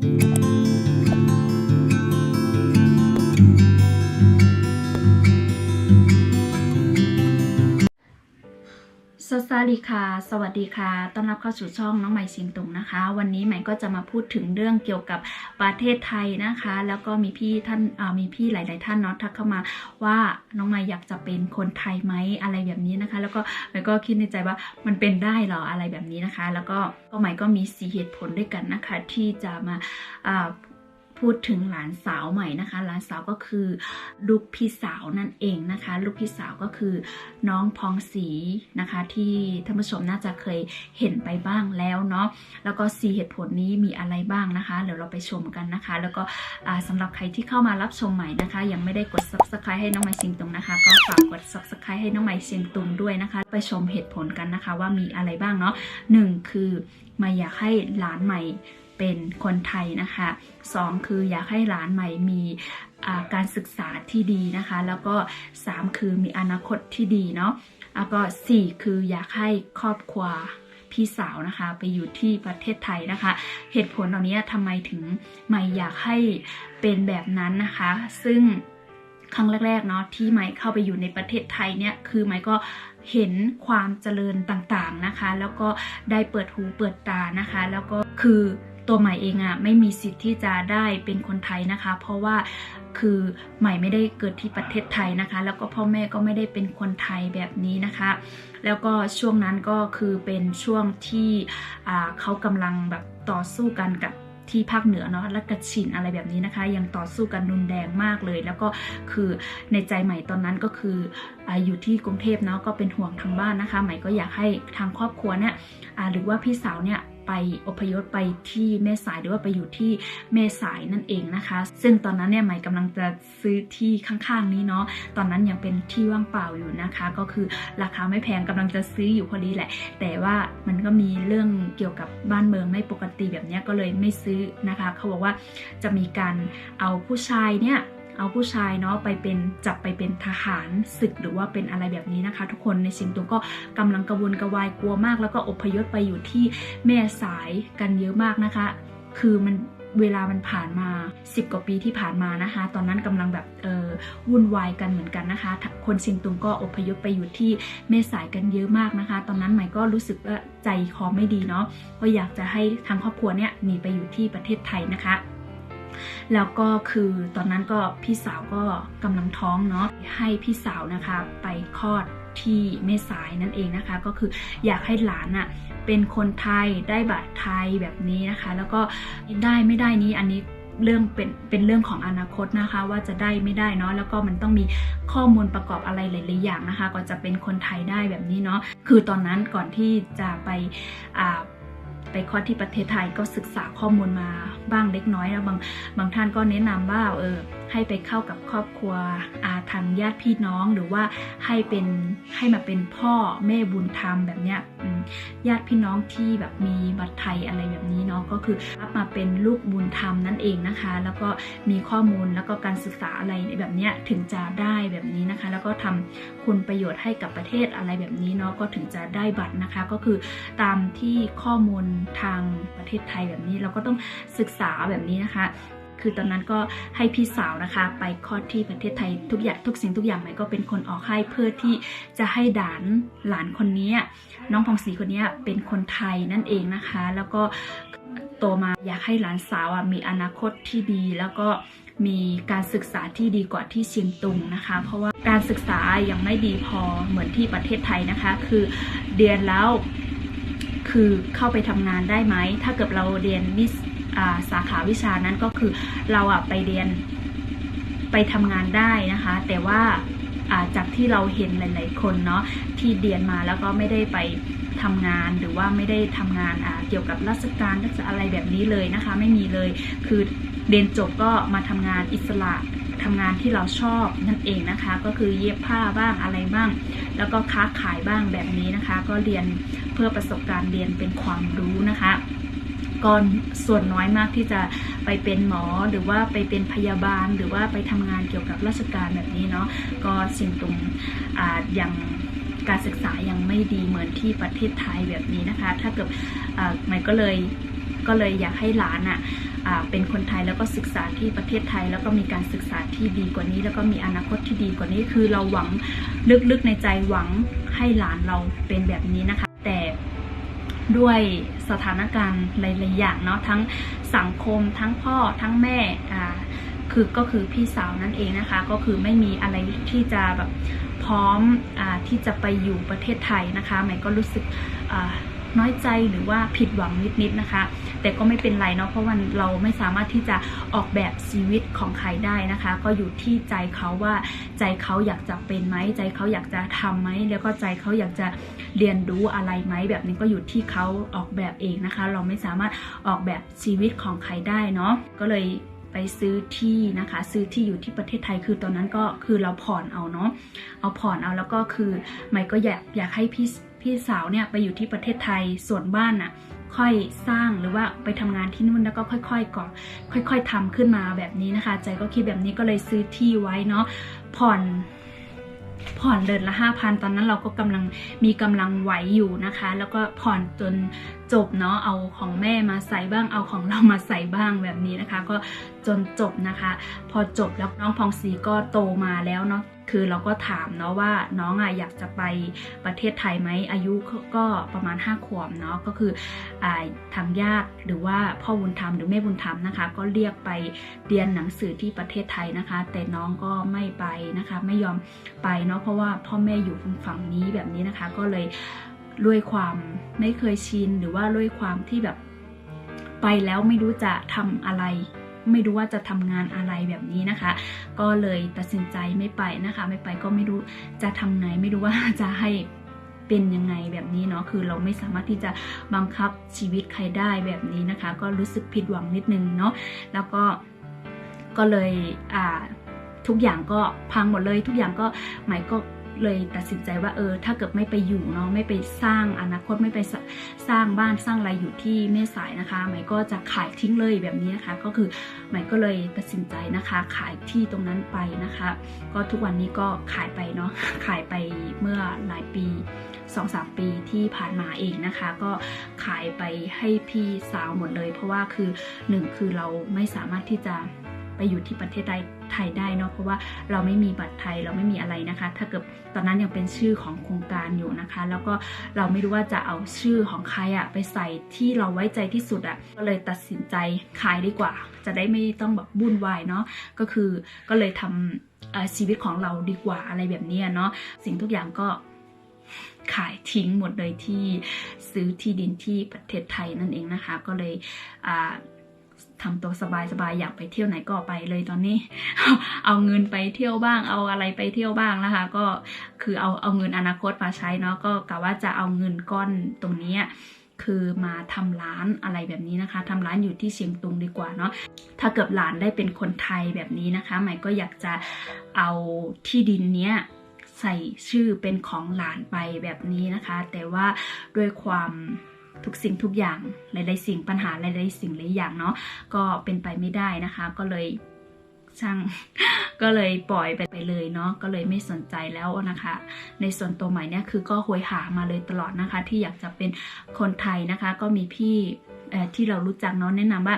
thank you สวัสดีค่ะ สวัสดีค่ะ ต้อนรับเข้าสู่ช่องน้องใหม่เสียงตุงนะคะ วันนี้ใหม่ก็จะมาพูดถึงเรื่องเกี่ยวกับประเทศไทยนะคะ แล้วก็มีพี่ท่านามีพี่หลาย ๆ ท่านเนาะทักเข้ามาว่าน้องใหม่อยากจะเป็นคนไทยไหมอะไรแบบนี้นะคะ แล้วก็ใหม่ก็คิดในใจว่ามันเป็นได้เหรออะไรแบบนี้นะคะ แล้วก็ก็ใหม่ก็มีสีเหตุผลด้วยกันนะคะ ที่จะมาา พูดถึงหลานสาวใหม่นะคะ หลานสาวก็คือลูกพี่สาวนั่นเองนะคะ ลูกพี่สาวก็คือน้องพองศรีนะคะ ที่ท่านผู้ชมน่าจะเคยเห็นไปบ้างแล้วเนาะแล้วก็สีเหตุผลนี้มีอะไรบ้างนะคะเดี๋ยวเราไปชมกันนะคะ แล้วก็อ่าสำหรับใครที่เข้ามารับชมใหม่นะคะ ยังไม่ได้กด subscribe ให้น้องไม้เสียงตุงนะคะ ก็ฝากกด subscribe ให้น้องไม้เสียงตุงด้วยนะคะ ไปชมเหตุผลกันนะคะว่ามีอะไรบ้างเนาะหนึ่งคือมาอยากให้หลานใหม่ เป็นคนไทยนะคะสองคืออยากให้หลานใหม่มีการศึกษาที่ดีนะคะ แล้วก็สามคือมีอนาคตที่ดีเนาะแล้วก็สี่คืออยากให้ครอบครัวพี่สาวนะคะ ไปอยู่ที่ประเทศไทยนะคะ เหตุผลเหล่านี้ทำไมถึงใหม่อยากให้เป็นแบบนั้นนะคะ ซึ่งครั้งแรกๆเนาะที่ไมค์เข้าไปอยู่ในประเทศไทยเนี่ยคือไมค์ก็เห็นความเจริญต่างๆนะคะ แล้วก็ได้เปิดหูเปิดตานะคะ แล้วก็คือ ตัวใหม่เองอะ่ะไม่มีสิทธิ์ที่จะได้เป็นคนไทยนะคะ เพราะว่าคือใหม่ไม่ได้เกิดที่ประเทศไทยนะคะ แล้วก็พ่อแม่ก็ไม่ได้เป็นคนไทยแบบนี้นะคะ แล้วก็ช่วงนั้นก็คือเป็นช่วงที่เขากำลังแบบต่อสู้กันกับที่ภาคเหนือเนาะและกระชินอะไรแบบนี้นะคะ ยังต่อสู้กันรุนแรงมากเลย แล้วก็คือในใจใหม่ตอนนั้นก็คือออยู่ที่กรุงเทพเนาะก็เป็นห่วงทางบ้านนะคะ ใหม่ก็อยากให้ทางครอบครัวเนี่ยหรือว่าพี่สาวเนี่ย ไปอพยพไปที่แม่สายหรือว่าไปอยู่ที่แม่สายนั่นเองนะคะ ซึ่งตอนนั้นเนี่ยใหม่กำลังจะซื้อที่ข้างๆนี้เนาะตอนนั้นยังเป็นที่ว่างเปล่าอยู่นะคะ ก็คือราคาไม่แพงกำลังจะซื้ออยู่พอดีแหละ แต่ว่ามันก็มีเรื่องเกี่ยวกับบ้านเมืองไม่ปกติแบบนี้ก็เลยไม่ซื้อนะคะ เขาบอกว่าจะมีการเอาผู้ชายเนี่ย เอาผู้ชายเนาะไปเป็นจับไปเป็นทหารศึกหรือว่าเป็นอะไรแบบนี้นะคะ ทุกคนในเชียงตุงก็กำลังกระวนกระวายกลัวมาก แล้วก็อพยพไปอยู่ที่แม่สายกันเยอะมากนะคะ คือมันเวลามันผ่านมา 10 กว่าปีที่ผ่านมานะคะ ตอนนั้นกำลังแบบเออวุ่นวายกันเหมือนกันนะคะ คนเชียงตุงก็อพยพไปอยู่ที่แม่สายกันเยอะมากนะคะ ตอนนั้นใหม่ก็รู้สึกว่าใจคอไม่ดีเนาะก็อยากจะให้ทางครอบครัวเนี่ยหนีไปอยู่ที่ประเทศไทยนะคะ แล้วก็คือตอนนั้นก็พี่สาวก็กำลังท้องเนาะให้พี่สาวนะคะไปคลอดที่แม่สายนั่นเองนะคะ ก็คืออยากให้หลานอะ่ะเป็นคนไทยได้บัตรไทยแบบนี้นะคะ แล้วก็ได้ไม่ได้นี้อันนี้เรื่องเป็นเป็นเรื่องของอนาคตนะคะว่าจะได้ไม่ได้เนาะแล้วก็มันต้องมีข้อมูลประกอบอะไรหลายๆอย่างนะคะก่อนจะเป็นคนไทยได้แบบนี้เนาะคือตอนนั้นก่อนที่จะไปอ่า ไปคลอที่ประเทศไทยก็ศึกษาข้อมูลมาบ้างเล็กน้อยแล้วบางบางท่านก็แนะนำว่าเออ ให้ไปเข้ากับครอบครัวอาทางญาติพี่น้องหรือว่าให้เป็นให้มาเป็นพ่อแม่บุญธรรมแบบเนี้ยญาติพี่น้องที่แบบมีบัตรไทยอะไรแบบนี้เนาะก็คือรับมาเป็นลูกบุญธรรมนั่นเองนะคะ แล้วก็มีข้อมูลแล้วก็การศึกษาอะไรแบบเนี้ยถึงจะได้แบบนี้นะคะ แล้วก็ทำคุณประโยชน์ให้กับประเทศอะไรแบบนี้เนาะก็ถึงจะได้บัตรนะคะ ก็คือตามที่ข้อมูลทางประเทศไทยแบบนี้เราก็ต้องศึกษาแบบนี้นะคะ คือตอนนั้นก็ให้พี่สาวนะคะ ไปคลอดที่ประเทศไทยทุกอย่างทุกสิ่งทุกอย่างใหม่ก็เป็นคนออกให้เพื่อที่จะให้ดานหลานคนนี้ น้องพองศรีคนนี้เป็นคนไทยนั่นเองนะคะ แล้วก็โตมาอยากให้หลานสาวมีอนาคตที่ดีแล้วก็มีการศึกษาที่ดีกว่าที่เชียงตุงนะคะ เพราะว่าการศึกษายังไม่ดีพอเหมือนที่ประเทศไทยนะคะ คือเรียนแล้วคือเข้าไปทำงานได้ไหม ถ้าเกิดเราเรียนวิส สาขาวิชานั้นก็คือเราอะไปเรียนไปทำงานได้นะคะ แต่ว่าจากที่เราเห็นหลาย ๆ คนเนาะที่เรียนมาแล้วก็ไม่ได้ไปทำงานหรือว่าไม่ได้ทำงานเกี่ยวกับราชการราชอะไรแบบนี้เลยนะคะ ไม่มีเลยคือเรียนจบก็มาทำงานอิสระทำงานที่เราชอบนั่นเองนะคะ ก็คือเย็บผ้าบ้างอะไรบ้าง แล้วก็ค้าขายบ้างแบบนี้นะคะ ก็เรียนเพื่อประสบการณ์เรียนเป็นความรู้นะคะ ก็ส่วนน้อยมากที่จะไปเป็นหมอหรือว่าไปเป็นพยาบาล หรือว่าไปทำงานเกี่ยวกับราชการแบบนี้เนาะก็สิ่งตรงอย่างการศึกษายังไม่ดีเหมือนที่ประเทศไทยแบบนี้นะคะ ถ้าเกิดอ่าใหม่ก็เลยก็เลยอยากให้หลานอะ่ะเป็นคนไทยแล้วก็ศึกษาที่ประเทศไทย แล้วก็มีการศึกษาที่ดีกว่านี้ แล้วก็มีอนาคตที่ดีกว่านี้คือเราหวังลึกๆในใจหวังให้หลานเราเป็นแบบนี้นะคะ แต่ ด้วยสถานการณ์หลายๆอย่างเนาะทั้งสังคมทั้งพ่อทั้งแม่อ่าคือก็คือพี่สาวนั่นเองนะคะ ก็คือไม่มีอะไรที่จะแบบพร้อมอาที่จะไปอยู่ประเทศไทยนะคะใหม่ก็รู้สึกอ่า น้อยใจหรือว่าผิดหวังนิดๆนะคะ แต่ก็ไม่เป็นไรเนาะเพราะว่าเราไม่สามารถที่จะออกแบบชีวิตของใครได้นะคะ ก็อยู่ที่ใจเขาว่าใจเขาอยากจะเป็นไหมใจเขาอยากจะทำไหมแล้วก็ใจเขาอยากจะเรียนรู้อะไรไหมแบบนี้ก็อยู่ที่เขาออกแบบเองนะคะ เราไม่สามารถออกแบบชีวิตของใครได้เนาะก็เลยไปซื้อที่นะคะ ซื้อที่อยู่ที่ประเทศไทยคือตอนนั้นก็คือเราผ่อนเอาเนาะเอาผ่อนเอาแล้วก็คือใหม่ก็อยากอยากให้พี่ พี่สาวเนี่ยไปอยู่ที่ประเทศไทยส่วนบ้านน่ะค่อยสร้างหรือว่าไปทำงานที่นู่นแล้วก็ค่อย ๆก่อค่อย ๆทำขึ้นมาแบบนี้นะคะ ใจก็คิดแบบนี้ก็เลยซื้อที่ไว้เนาะผ่อนผ่อนเดือนละห้าพันตอนนั้นเราก็กำลังมีกำลังไหวอยู่นะคะ แล้วก็ผ่อนจนจบเนาะเอาของแม่มาใส่บ้างเอาของเรามาใส่บ้างแบบนี้นะคะ ก็จนจบนะคะ พอจบแล้วน้องพองศรีก็โตมาแล้วเนาะ คือเราก็ถามเนาะว่าน้องอะอยากจะไปประเทศไทยไหมอายุก็ประมาณ5ขวบเนาะก็คืออทางญาติหรือว่าพ่อบุญธรรมหรือแม่บุญธรรมนะคะ ก็เรียกไปเรียนหนังสือที่ประเทศไทยนะคะ แต่น้องก็ไม่ไปนะคะ ไม่ยอมไปเนาะเพราะว่าพ่อแม่อยู่ฝั่งนี้แบบนี้นะคะ ก็เลยด้วยความไม่เคยชินหรือว่าด้วยความที่แบบไปแล้วไม่รู้จะทำอะไร ไม่รู้ว่าจะทำงานอะไรแบบนี้นะคะ ก็เลยตัดสินใจไม่ไปนะคะ ไม่ไปก็ไม่รู้จะทำไงไม่รู้ว่าจะให้เป็นยังไงแบบนี้เนาะคือเราไม่สามารถที่จะบังคับชีวิตใครได้แบบนี้นะคะ ก็รู้สึกผิดหวังนิดนึงเนาะแล้วก็ก็เลยอ่าทุกอย่างก็พังหมดเลย ทุกอย่างก็หมายก็ เลยตัดสินใจว่าเออ ถ้าเกิดไม่ไปอยู่เนาะไม่ไปสร้างอนาคตไม่ไปสสร้างบ้านสร้างอะไรอยู่ที่แม่สายนะคะหมายก็จะขายทิ้งเลยแบบนี้นะคะก็คือหมายก็เลยตัดสินใจนะคะ ขายที่ตรงนั้นไปนะคะ ก็ทุกวันนี้ก็ขายไปเนาะขายไปเมื่อหลายปี2อสปีที่ผ่านมาเองนะคะ ก็ขายไปให้พี่สาวหมดเลย เพราะว่าคือหนึ่งคือเราไม่สามารถที่จะไปอยู่ที่ประเทศไท ยไทยได้เนาะเพราะว่าเราไม่มีบัตรไทยเราไม่มีอะไรนะคะ ถ้าเกิดตอนนั้นยังเป็นชื่อของโครงการอยู่นะคะ แล้วก็เราไม่รู้ว่าจะเอาชื่อของใครอะไปใส่ที่เราไว้ใจที่สุดอะก็เลยตัดสินใจขายดีกว่า จะได้ไม่ต้องแบบวุ่นวายเนาะก็คือก็เลยทำเอ่อชีวิตของเราดีกว่าอะไรแบบนี้เนาะสิ่งทุกอย่างก็ขายทิ้งหมดเลยที่ซื้อที่ดินที่ประเทศไทยนั่นเองนะคะ ก็เลยอ่า ทำตัวสบายๆอยากไปเที่ยวไหนก็ไปเลยตอนนี้ เอาเงินไปเที่ยวบ้าง เอาอะไรไปเที่ยวบ้างนะคะ ก็คือเอาเอาเงินอนาคตมาใช้เนาะก็กะว่าจะเอาเงินก้อนตรงนี้คือมาทำร้านอะไรแบบนี้นะคะทำร้านอยู่ที่เชียงตุงดีกว่าเนาะถ้าเกิดหลานได้เป็นคนไทยแบบนี้นะคะหม่ก็อยากจะเอาที่ดินเนี้ยใส่ชื่อเป็นของหลานไปแบบนี้นะคะ แต่ว่าด้วยความ ทุกสิ่งทุกอย่างหลายๆสิ่งปัญหาหลายๆสิ่งหลายอย่างเนาะก็เป็นไปไม่ได้นะคะ ก็เลยช่างก็เลยปล่อยไปไปเลยเนาะก็เลยไม่สนใจแล้วนะคะ ในส่วนตัวใหม่เนี่ยคือก็หวยหามาเลยตลอดนะคะ ที่อยากจะเป็นคนไทยนะคะ ก็มีพี่ที่เรารู้จักเนาะแนะนำว่า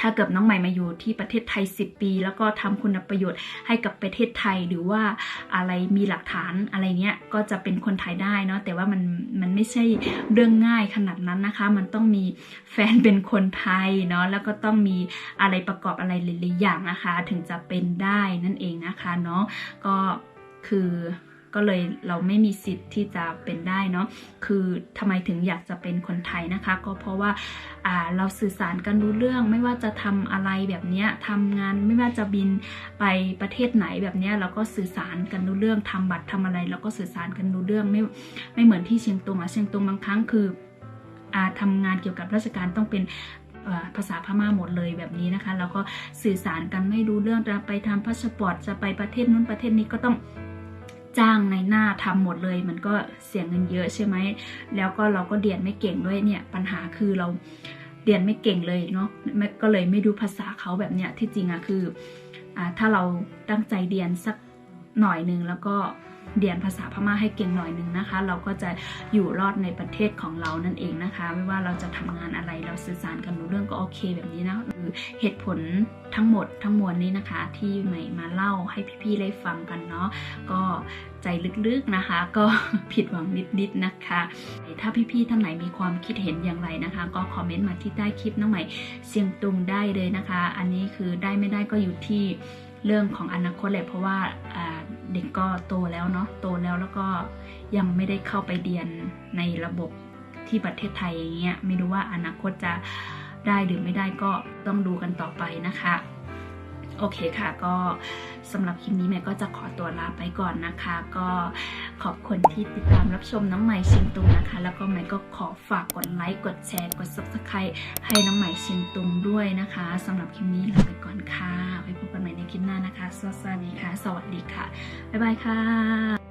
ถ้าเกิดน้องใหม่มาอยู่ที่ประเทศไทย 10 ปี แล้วก็ทำคุณประโยชน์ให้กับประเทศไทยหรือว่าอะไรมีหลักฐานอะไรเนี้ยก็จะเป็นคนไทยได้เนาะแต่ว่ามันมันไม่ใช่เรื่องง่ายขนาดนั้นนะคะ มันต้องมีแฟนเป็นคนไทยเนาะแล้วก็ต้องมีอะไรประกอบอะไรหลายๆอย่างนะคะ ถึงจะเป็นได้นั่นเองนะคะเนาะก็คือ ก็เลยเราไม่มีสิทธิ์ที่จะเป็นได้เนาะคือทำไมถึงอยากจะเป็นคนไทยนะคะ ก็เพราะว่าเราสื่อสารกันรู้เรื่องไม่ว่าจะทำอะไรแบบนี้ยทำงานไม่ว่าจะบินไปประเทศไหนแบบนี้เราก็สื่อสารกันรู้เรื่องทำบัตรทำอะไรเราก็สื่อสารกันรู้เรื่องไม่ไม่เหมือนที่เชียงตุงอะเชียงตุงบางครั้งคืออ่าทำงานเกี่ยวกับราชการต้องเป็นภาษาพม่าหมดเลยแบบนี้นะคะ แล้วก็สื่อสารกันไม่รู้เรื่องจะไปทำพาสปอร์ตจะไปประเทศนู้นประเทศนี้ก็ต้อง จ้างในหน้าทำหมดเลย มันก็เสียเงินเยอะใช่ไหม แล้วก็เราก็เรียนไม่เก่งด้วยเนี่ยปัญหาคือเราเรียนไม่เก่งเลยเนาะก็เลยไม่ดูภาษาเขาแบบเนี้ยที่จริงอะคืออ่าถ้าเราตั้งใจเรียนสักหน่อยหนึ่งแล้วก็เรียนภาษาพม่าให้เก่งหน่อยนึงนะคะ เราก็จะอยู่รอดในประเทศของเรานั่นเองนะคะ ไม่ว่าเราจะทำงานอะไรเราสื่อสารกันรู้เรื่อง เคแบบนี้นะคือเหตุผลทั้งหมดทั้งมวลนี้นะคะ ที่ใหม่มาเล่าให้พี่ๆได้ฟังกันเนาะก็ใจลึกๆนะคะ ก็ผิดหวังนิดๆนะคะ ถ้าพี่ๆท่านไหนมีความคิดเห็นอย่างไรนะคะ ก็คอมเมนต์มาที่ใต้คลิปน้องใหม่เสียงตุงได้เลยนะคะ อันนี้คือได้ไม่ได้ก็อยู่ที่เรื่องของอนาคตแหละเพราะว่าอ่าเด็กก็โตแล้วเนาะโตแล้วแล้วก็ยังไม่ได้เข้าไปเรียนในระบบที่ประเทศไทยอย่างเงี้ยไม่รู้ว่าอนาคตจะ ได้หรือไม่ได้ก็ต้องดูกันต่อไปนะคะ โอเคค่ะ ก็สำหรับคลิปนี้แม่ก็จะขอตัวลาไปก่อนนะคะ ก็ขอบคุณที่ติดตามรับชมน้องใหม่ชิงตุงนะคะ แล้วก็แม่ก็ขอฝากกดไลค์กดแชร์กด subscribe ให้น้องใหม่ชิงตุงด้วยนะคะสำหรับคลิปนี้ลาไปก่อนค่ะไว้พบกันใหม่ในคลิปหน้านะคะ สวัสดีค่ะ สวัสดีค่ะบ๊ายบายค่ะ